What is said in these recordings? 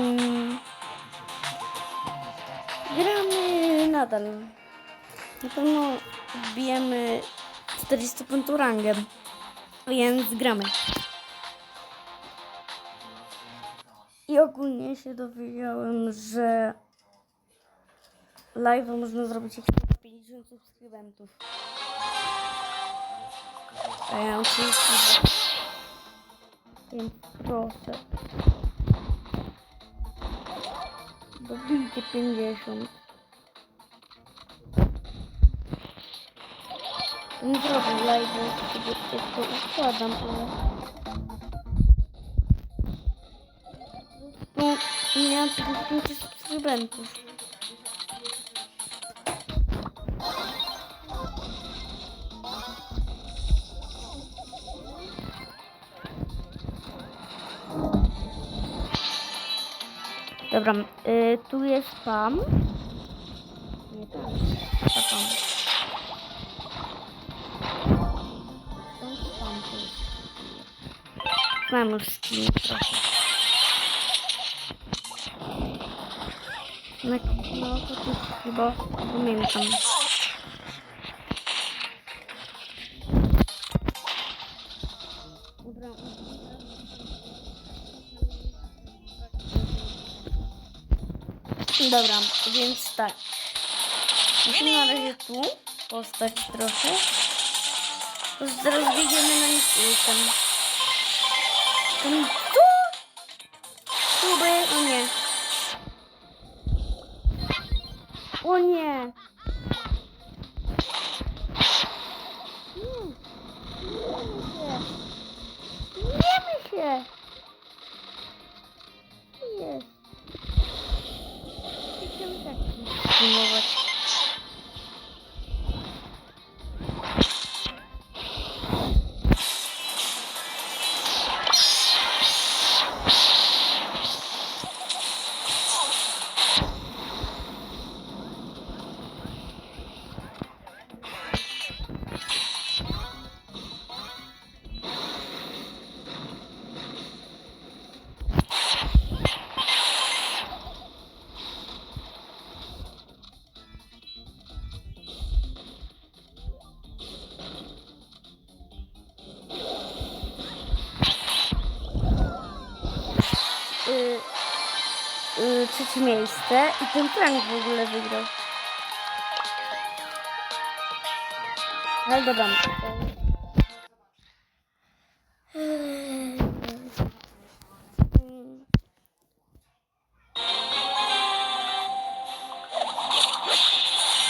Mm. Gramy nadal. Na pewno 40 punktów rangę. Więc gramy. I ogólnie się dowiedziałem, że live można zrobić jak ma 50 subskrybentów. A ja 32. Więc proszę. Dobijcie 50. Nie zrobię live, sobie to układam, ale... No, nie mam 50 subskrybentów. Dobra, y, tu jest spam. Nie tam. Tam. Tam spam. Mam już skin trochę. No, no to tu chyba pamiętam. Dobra. Dobra, więc tak. Musimy na razie tu postać trochę. Zaraz biegniemy na nich ulicą. Tam tu! Kuby, o nie. O! Nie trzecie miejsce i ten prank w ogóle wygrał. Ale dobra. Mm.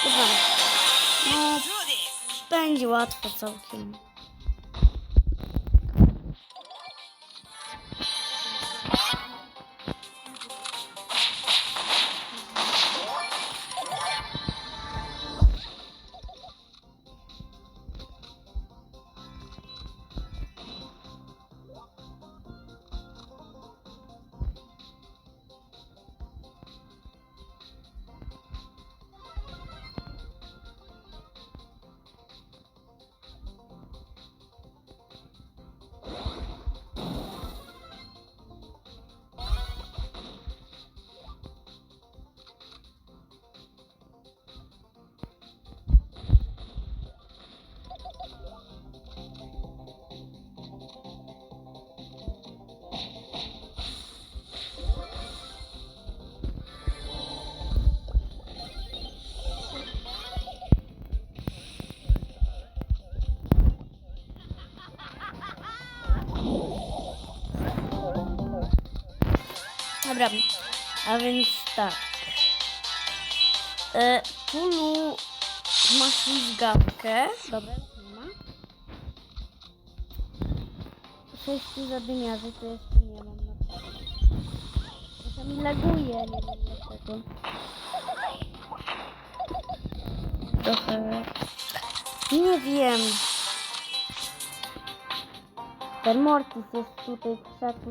Dobra. No, będzie łatwo całkiem. Dobra, a więc tak. E, Tulu ma ślizgawkę. Dobra, nie ma. Sześciu zadymiarzy to jeszcze nie mam na przykład. Czasami laguje, nie wiem dlaczego. Trochę... Nie wiem. Ten Mortis jest tutaj krzaku.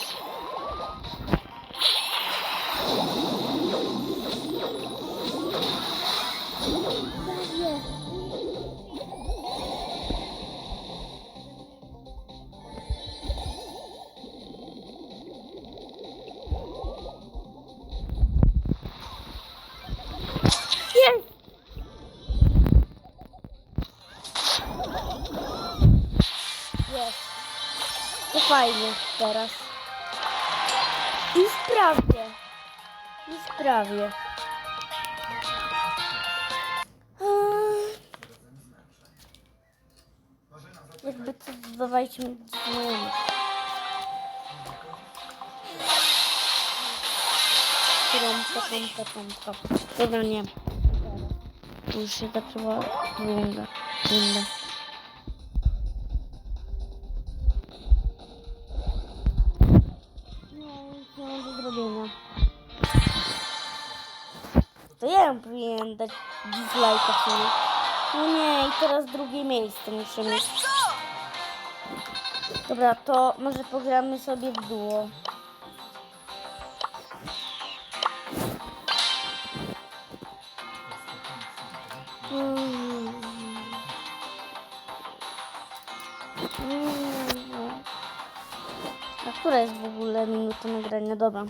fajnie teraz. Prawie. Już prawie. Eee, Jakby to dodawajcie mi znajomych. Trąbka, trąbka, trąbka. Dobra, nie. Już się zaczęła runda. Runda. Nie mam do zrobienia. To ja powinien dać dislike'a w sumie. No nie, i teraz drugie miejsce muszę mieć. Dobra, to może pogramy sobie w duo. Mm. Mm. Która jest w ogóle minuta nagrania? Dobra.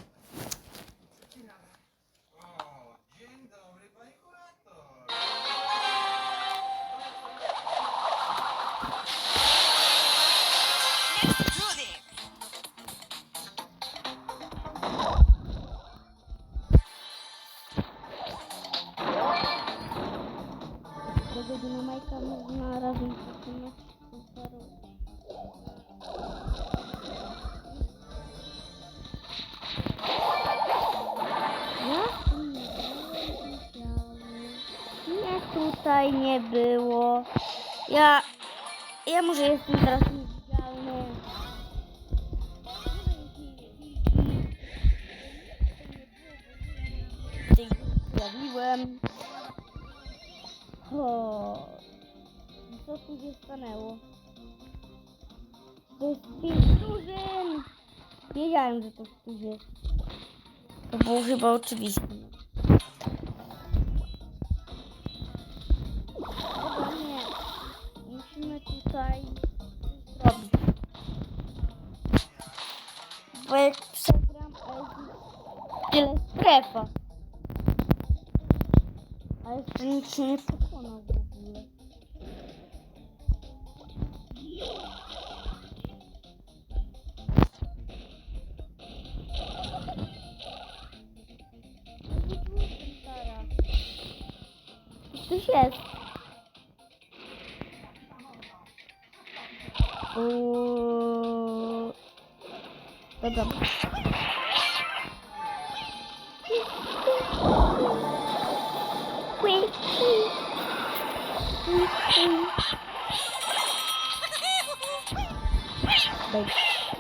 Tutaj nie było. Ja... Ja może jestem teraz niewidzialny. Tej pojawiłem. O, co tu się stanęło? To jest! Wiedziałem, że to jest. To było chyba oczywiste. A jeszcze nikt się nie pokonał w ogóle. Coś jest.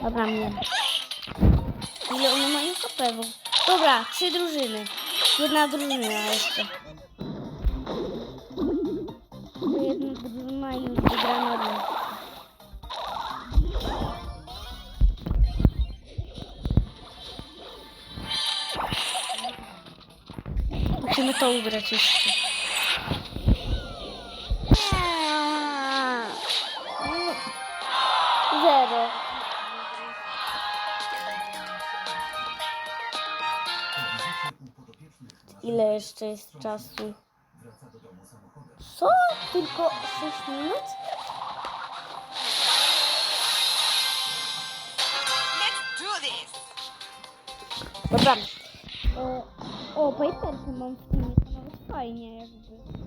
Dobra, mnie. Ile one mają HP? Dobra, trzy drużyny. Jedna drużyna jeszcze. Jedna drużyna już wygrana. Musimy to ugrać jeszcze. Zero. Ile jeszcze jest czasu? Co? Tylko 6 minut? Dobra. E, o, paperkę mam w tym, to nawet fajnie jakby.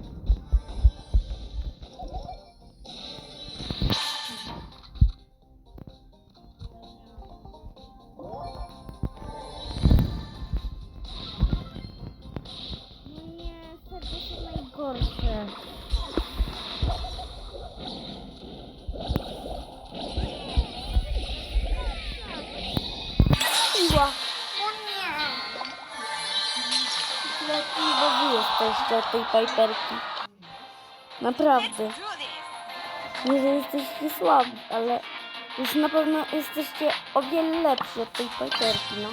Jesteście od tej pajperki. Naprawdę. Do. Nie, że jesteście słabi, ale już na pewno jesteście o wiele lepsi od tej pajperki, no.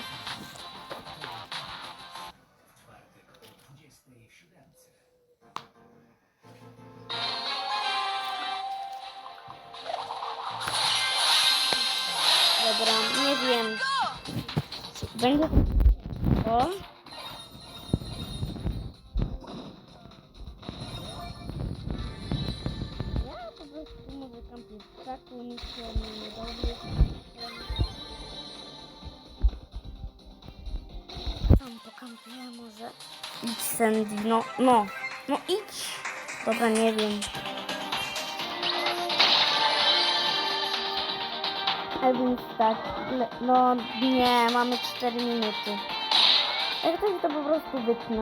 Dobra, nie wiem. Będzie... O. Sandy, no, no. No idź. Dobra, nie wiem. Tak, no nie, mamy 4 minuty. Jak coś to po prostu wytnę.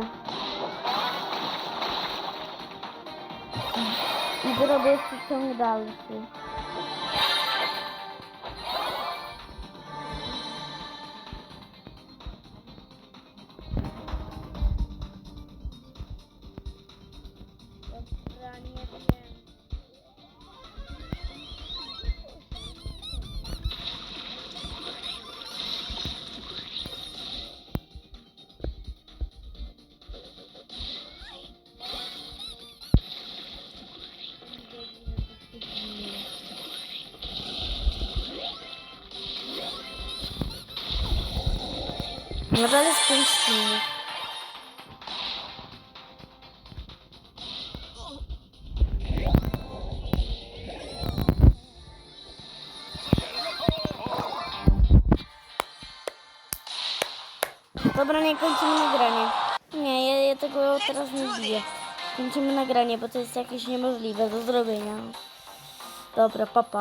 I zrobię jeszcze ciąg dalszy. Nadal jest 5 filmów. Dobra, nie kończymy nagranie. Nie, ja, ja tego teraz nie biję. Kończymy nagranie, bo to jest jakieś niemożliwe do zrobienia. Dobra, papa.